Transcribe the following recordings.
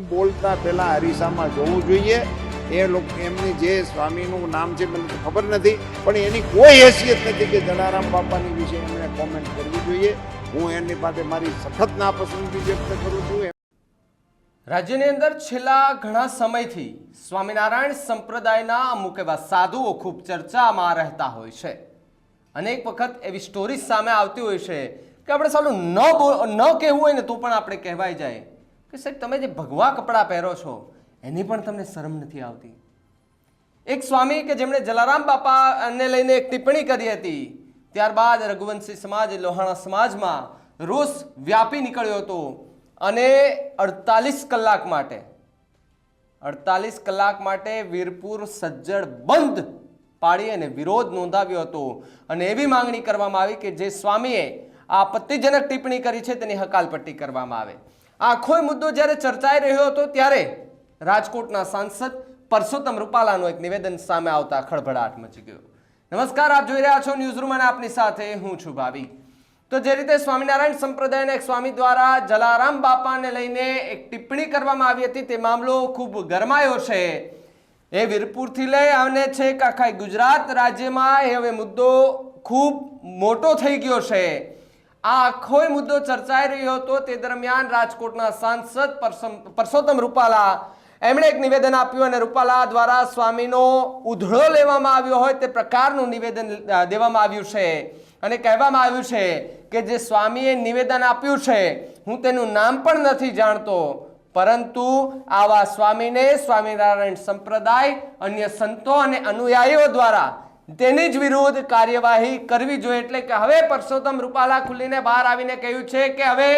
બોલતા પહેલા હરીસામાં જોવું જોઈએ. એ લોકો, એમની જે સ્વામીનું નામ છે, મને ખબર નથી. પણ એની કોઈ હેસિયત નથી કે જલારામ બાપાની વિશે એમણે કોમેન્ટ કરવી જોઈએ. હું એની પાસે મારી સખત નાપસંદગી વ્યક્ત કરું છું. રાજ્યની અંદર છેલ્લા ઘણા સમયથી સ્વામિનારાયણ સંપ્રદાયના અમુક એવા સાધુઓ ખૂબ ચર્ચામાં રહેતા હોય છે. અનેક વખત એવી સ્ટોરીઝ સામે આવતી હોય છે કે આપણે સાલું ન ન કહેવું હોય ને તો પણ આપણે કહેવાય જાય. કે સાહેબ, તમે જે ભગવા કપડાં પહેરો છો, એની પણ તમને શરમ નથી આવતી? એક સ્વામી કે જેમણે જલારામ બાપાને લઈને એક ટિપ્પણી કરી હતી, ત્યારબાદ રઘુવંશી સમાજ, લોહાણા સમાજમાં રોષ વ્યાપી નીકળ્યો હતો અને અડતાલીસ કલાક માટે, અડતાલીસ કલાક માટે વીરપુર સજ્જડ બંધ પાડી અને વિરોધ નોંધાવ્યો હતો. અને એવી માંગણી કરવામાં આવી કે જે સ્વામીએ આપત્તિજનક ટિપ્પણી કરી છે, તેની હકાલપટ્ટી કરવામાં આવે. આખો મુદ્દો જ્યારે ચર્ચાઈ રહ્યો હતો ત્યારે રાજકોટના સાંસદ પરસોત્તમ રૂપાલાનું એક નિવેદન સામે આવતા ખળભળાટ મચી ગયો. નમસ્કાર, આપ જોઈ રહ્યા છો ન્યૂઝ રૂમ અને આપની સાથે હું છું ભાવી. તો જે રીતે સ્વામિનારાયણ સંપ્રદાયના એક સ્વામી દ્વારા જલારામ બાપાને લઈને એક ટિપ્પણી કરવામાં આવી હતી, તે મામલો ખૂબ ગરમાયો છે. એ વીરપુરથી લઈ અને છે કે આખા ગુજરાત રાજ્યમાં એ હવે મુદ્દો ખૂબ મોટો થઈ ગયો છે. આ આખો મુદ્દો ચર્ચાઈ રહ્યો હતો તે દરમિયાન રાજકોટના સાંસદ પરસોત્તમ રૂપાલા, એમણે એક નિવેદન આપ્યું અને રૂપાલા દ્વારા સ્વામીનો ઉધળો લેવામાં આવ્યો હોય તે પ્રકારનું નિવેદન દેવામાં આવ્યું છે. અને કહેવામાં આવ્યું છે કે જે સ્વામીએ નિવેદન આપ્યું છે, હું તેનું નામ પણ નથી જાણતો, પરંતુ આવા સ્વામીને સ્વામિનારાયણ સંપ્રદાય, અન્ય સંતો અને અનુયાયીઓ દ્વારા તેની જ વિરુદ્ધ કાર્યવાહી કરવી જોઈએ. એટલે કે હવે પરસોત્તમ રૂપાલા ખુલીને બહાર આવીને કહ્યું છે કે હવે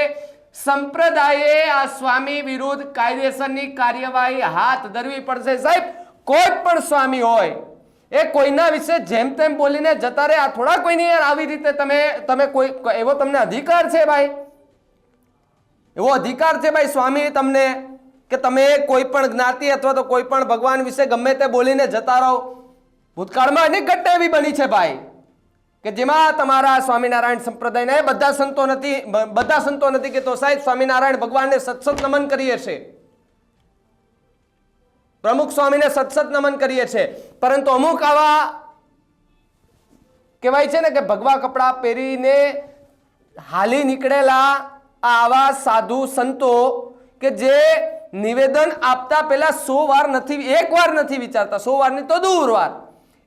સંપ્રદાયે આ સ્વામી વિરુદ્ધ કાયદેસરની કાર્યવાહી હાથ ધરવી પડશે. સાહેબ, કોઈ પણ સ્વામી હોય, એ કોઈના વિશે જેમ તેમ બોલીને જતા રહે. આ થોડા કોઈની આવી રીતે તમે તમે કોઈ, એવો તમને અધિકાર છે ભાઈ? એવો અધિકાર છે ભાઈ સ્વામી તમને, કે તમે કોઈ પણ જ્ઞાતિ અથવા તો કોઈ પણ ભગવાન વિશે ગમે તે બોલીને જતા રહો? ભૂતકાળમાં અનેક ઘટના એવી બની છે ભાઈ, કે જેમાં તમારા સ્વામિનારાયણ સંપ્રદાયના બધા સંતો નથી બધા સંતો નથી કે તો સાહેબ, સ્વામિનારાયણ ભગવાનને સત્સત નમન કરીએ છે. પ્રમુખ સ્વામીને સત્સત નમન કરીએ છે. પરંતુ અમુક આવા કહેવાય છે ને કે ભગવા કપડાં પહેરીને હાલી નીકળેલા આવા સાધુ સંતો કે જે નિવેદન આપતા પહેલા સો વાર નથી, એક વાર નથી વિચારતા, સો વારની તો દૂર વાર.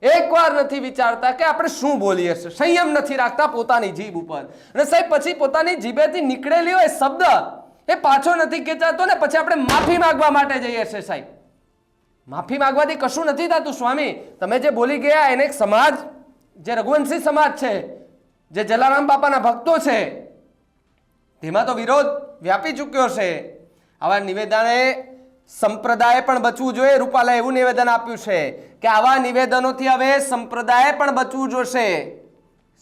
એક વાર નથી વિચારતા કે આપણે શું બોલીએ છીએ. સંયમ નથી રાખતા પોતાની જીભ ઉપર. અને સાહેબ, પછી પોતાની જીભેથી નીકળેલી હોય શબ્દ એ પાછો નથી ખેંચાતો ને પછી આપણે માફી માંગવા માટે જઈએ છીએ સાહેબ. માફી માંગવાથી કશું નથી થતું, સ્વામી. તમે જે બોલી ગયા એને એક સમાજ, જે રઘુવંશી સમાજ છે, જે જલારામ બાપાના ભક્તો છે, તેમાં તો વિરોધ વ્યાપી ચૂક્યો છે. આવા નિવેદને સંપ્રદાય પણ બચવું જોઈએ. રૂપાલાએ એવું નિવેદન આપ્યું છે કે આવા નિવેદનોથી હવે સંપ્રદાય પણ બચવું જોશે.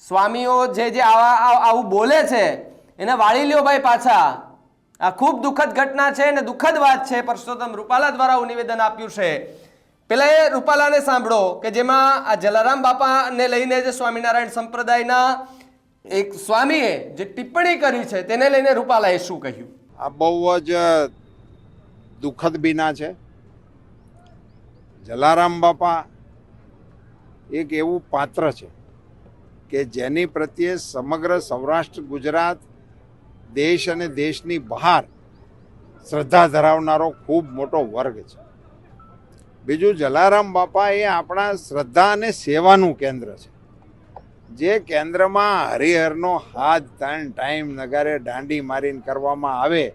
સ્વામીઓ જે જે આવા આવું બોલે છે, એને વાળી લ્યો ભાઈ પાછા. આ ખૂબ દુઃખદ ઘટના છે અને દુઃખદ વાત છે. પરસોત્તમ રૂપાલા દ્વારા નિવેદન આપ્યું છે. પેલા એ રૂપાલાને સાંભળો કે જેમાં આ જલારામ બાપાને લઈને જે સ્વામિનારાયણ સંપ્રદાયના એક સ્વામીએ જે ટિપ્પણી કરી છે, તેને લઈને રૂપાલાએ શું કહ્યું? આ બહુ જ દુઃખદ બીના છે. જલારામ બાપા એક એવું પાત્ર છે કે જેની પ્રત્યે સમગ્ર સૌરાષ્ટ્ર, ગુજરાત, દેશ અને દેશની બહાર શ્રદ્ધા ધરાવનારો ખૂબ મોટો વર્ગ છે. બીજું, જલારામ બાપા એ આપણા શ્રદ્ધા અને સેવાનું કેન્દ્ર છે. જે કેન્દ્રમાં હરિહરનો હાથ ત્રણ ટાઈમ નગારે દાંડી મારીને કરવામાં આવે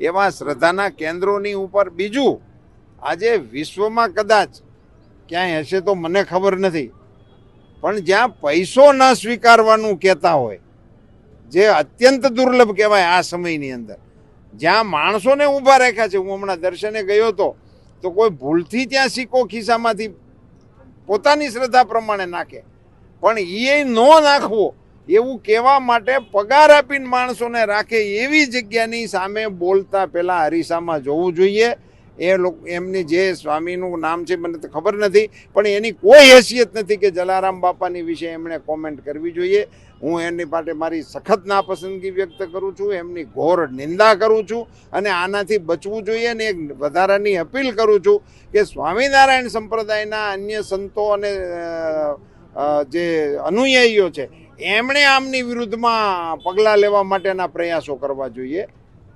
એવા શ્રદ્ધાના કેન્દ્રોની ઉપર બીજું આજે વિશ્વમાં કદાચ ક્યાંય હશે તો મને ખબર નથી. પણ જ્યાં પૈસો ન સ્વીકારવાનું કહેતા હોય, જે અત્યંત દુર્લભ કહેવાય આ સમયની અંદર, જ્યાં માણસોને ઊભા રાખ્યા છે, હું હમણાં દર્શને ગયો હતો, તો કોઈ ભૂલથી ત્યાં સિક્કો ખિસ્સામાંથી પોતાની શ્રદ્ધા પ્રમાણે નાખે. પણ એ ન નાખવો એવું કહેવા માટે પગાર આપીને માણસોને રાખે એવી જગ્યાની સામે બોલતા પહેલાં હરીસામાં જોવું જોઈએ. એ લોકો, એમની જે સ્વામીનું નામ છે, મને તો ખબર નથી, પણ એની કોઈ હેસિયત નથી કે જલારામ બાપાની વિશે એમણે કોમેન્ટ કરવી જોઈએ. હું એની માટે મારી સખત નાપસંદગી વ્યક્ત કરું છું, એમની ઘોર નિંદા કરું છું અને આનાથી બચવું જોઈએ અને એક વધારાની અપીલ કરું છું કે સ્વામિનારાયણ સંપ્રદાયના અન્ય સંતો અને જે અનુયાયીઓ છે એમણે આમની વિરુદ્ધમાં પગલાં લેવા માટેના પ્રયાસો કરવા જોઈએ.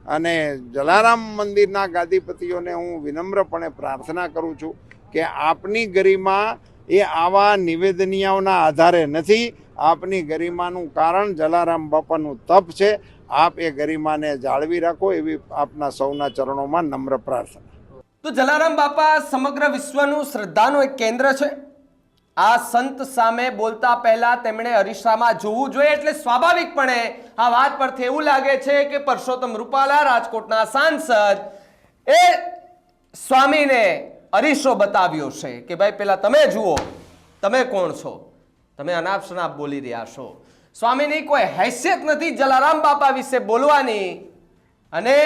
અને જલારામ મંદિરના ગાદીપતિઓને હું વિનમ્રપણે પ્રાર્થના કરું છું કે આપની ગરિમા એ આવા નિવેદનિયાઓના આધારે નથી. આપની ગરિમાનું કારણ જલારામ બાપાનું તપ છે. આપ એ ગરિમાને જાળવી રાખો એવી આપના સૌના ચરણોમાં નમ્ર પ્રાર્થના. તો જલારામ બાપા સમગ્ર વિશ્વનું શ્રદ્ધાનું એક કેન્દ્ર છે. આ સંત સામે બોલતા પહેલા તેમણે અરીસામાં જોવું જોઈએ એટલે સ્વાભાવિકપણે આ વાત પરથી એવું લાગે છે કે પરસોત્તમ રૂપાલા રાજકોટના સાંસદ એ સ્વામીને અરીસો બતાવ્યો છે કે ભાઈ પેલા તમે જુઓ, તમે કોણ છો? તમે અનાપ શનાપ બોલી રહ્યા છો. સ્વામીની કોઈ હૈસિયત નથી જલારામ બાપા વિશે બોલવાની અને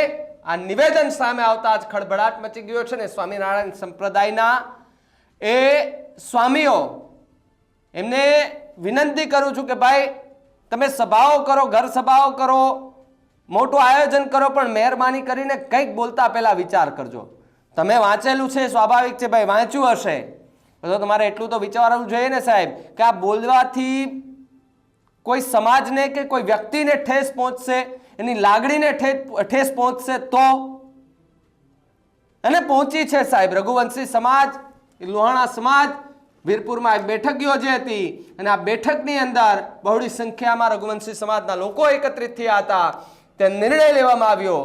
આ નિવેદન સામે આવતા જ ખળભળાટ મચી ગયો છે ને સ્વામિનારાયણ સંપ્રદાયના એ સ્વામીઓ, એમને વિનંતી કરું છું કે ભાઈ, તમે સભાઓ કરો, ઘર સભાઓ કરો, મોટું આયોજન કરો, પણ મહેરબાની કરીને કંઈક બોલતા પહેલાં વિચાર કરજો. તમે વાંચેલું છે, સ્વાભાવિક છે, ભાઈ, વાંચ્યું હશે. તો તમારે એટલું તો વિચારવું જોઈએ ને, સાહેબ, કે આ બોલવાથી કોઈ સમાજને કે કોઈ વ્યક્તિને ઠેસ પહોંચશે, એની લાગણીને ઠેસ પહોંચશે તો? અને પહોંચી છે, સાહેબ, રઘુવંશી સમાજ લોહાણા સમાજ વીરપુરમાં એક બેઠક યોજી હતી અને આ બેઠકની અંદર બહોળી સંખ્યામાં રઘુવંશી સમાજના લોકો એકત્રિત થયા હતા. તે નિર્ણય લેવામાં આવ્યો.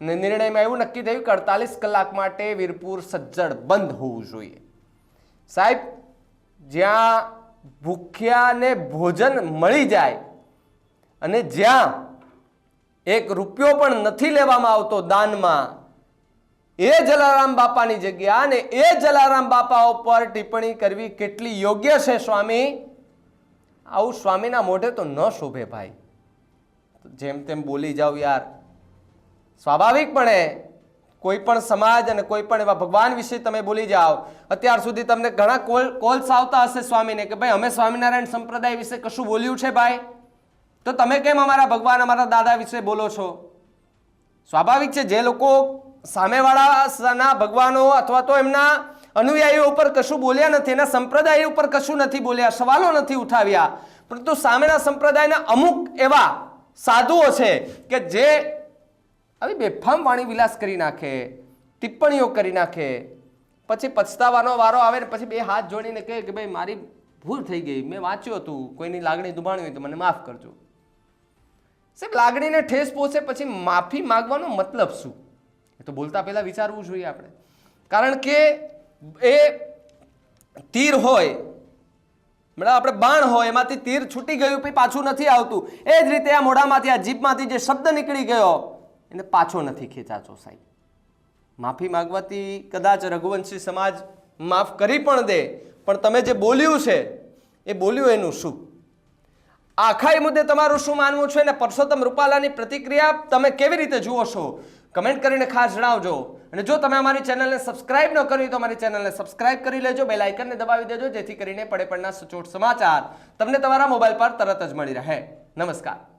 અને નિર્ણયમાં એવું નક્કી થયું કે અડતાલીસ કલાક માટે વીરપુર સજ્જડ બંધ હોવું જોઈએ. સાહેબ, જ્યાં ભૂખ્યાને ભોજન મળી જાય અને જ્યાં એક રૂપિયો પણ નથી લેવામાં આવતો દાનમાં એ જલારામ બાપાની જગ્યા અને એ જલારામ બાપા ઉપર ટિપ્પણી કરવી કેટલી યોગ્ય છે સ્વામી? આવું સ્વામીના મોઢે તો ન શોભે ભાઈ. જેમ તેમ બોલી જાવ યાર. સ્વાભાવિકપણે કોઈ પણ સમાજ અને કોઈ પણ એવા ભગવાન વિશે તમે બોલી જાઓ, અત્યાર સુધી તમને ઘણા કોલ કોલ્સ આવતા હશે સ્વામીને કે ભાઈ, અમે સ્વામિનારાયણ સંપ્રદાય વિશે કશું બોલ્યું છે ભાઈ? તો તમે કેમ અમારા ભગવાન, અમારા દાદા વિશે બોલો છો? સ્વાભાવિક છે, જે લોકો સામેવાળાના ભગવાનો અથવા તો એમના અનુયાયીઓ ઉપર કશું બોલ્યા નથી, એના સંપ્રદાય ઉપર કશું નથી બોલ્યા, સવાલો નથી ઉઠાવ્યા. પરંતુ સામેના સંપ્રદાયના અમુક એવા સાધુઓ છે કે જે આવી બેફામ વાણી વિલાસ કરી નાખે, ટિપ્પણીઓ કરી નાખે, પછી પછતાવાનો વારો આવે ને પછી બે હાથ જોડીને કહે કે ભાઈ, મારી ભૂલ થઈ ગઈ, મેં વાંચ્યું હતું, કોઈની લાગણી દુભાણી હોય તો મને માફ કરજો. સાહેબ, લાગણીને ઠેસ પહોંચે પછી માફી માંગવાનો મતલબ શું? તો બોલતા પહેલાં વિચારવું જોઈએ આપણે. કારણ કે એ તીર હોય બરાબર આપણે બાણ હોય, એમાંથી તીર છૂટી ગયું પછી પાછું નથી આવતું. એ જ રીતે આ મોઢામાંથી, આ જીભમાંથી જે શબ્દ નીકળી ગયો, એને પાછો નથી ખેંચાતો સાહેબ. માફી માગવાથી કદાચ રઘુવંશી સમાજ માફ કરી પણ દે, પણ તમે જે બોલ્યું છે, એ બોલ્યું એનું શું? આખા એ મુદ્દે તમારું શું માનવું છે અને પરસોત્તમ રૂપાલાની પ્રતિક્રિયા તમે કેવી રીતે જુઓ છો? કમેન્ટ કરીને ખાસ જણાવજો. અને જો તમે અમારી ચેનલને સબસ્ક્રાઇબ ન કરી તો અમારી ચેનલને સબસ્ક્રાઇબ કરી લેજો. બેલ આઇકનને દબાવી દેજો, જેથી કરીને પડે પડના સચોટ સમાચાર તમને તમારા મોબાઈલ પર તરત જ મળી રહે. નમસ્કાર.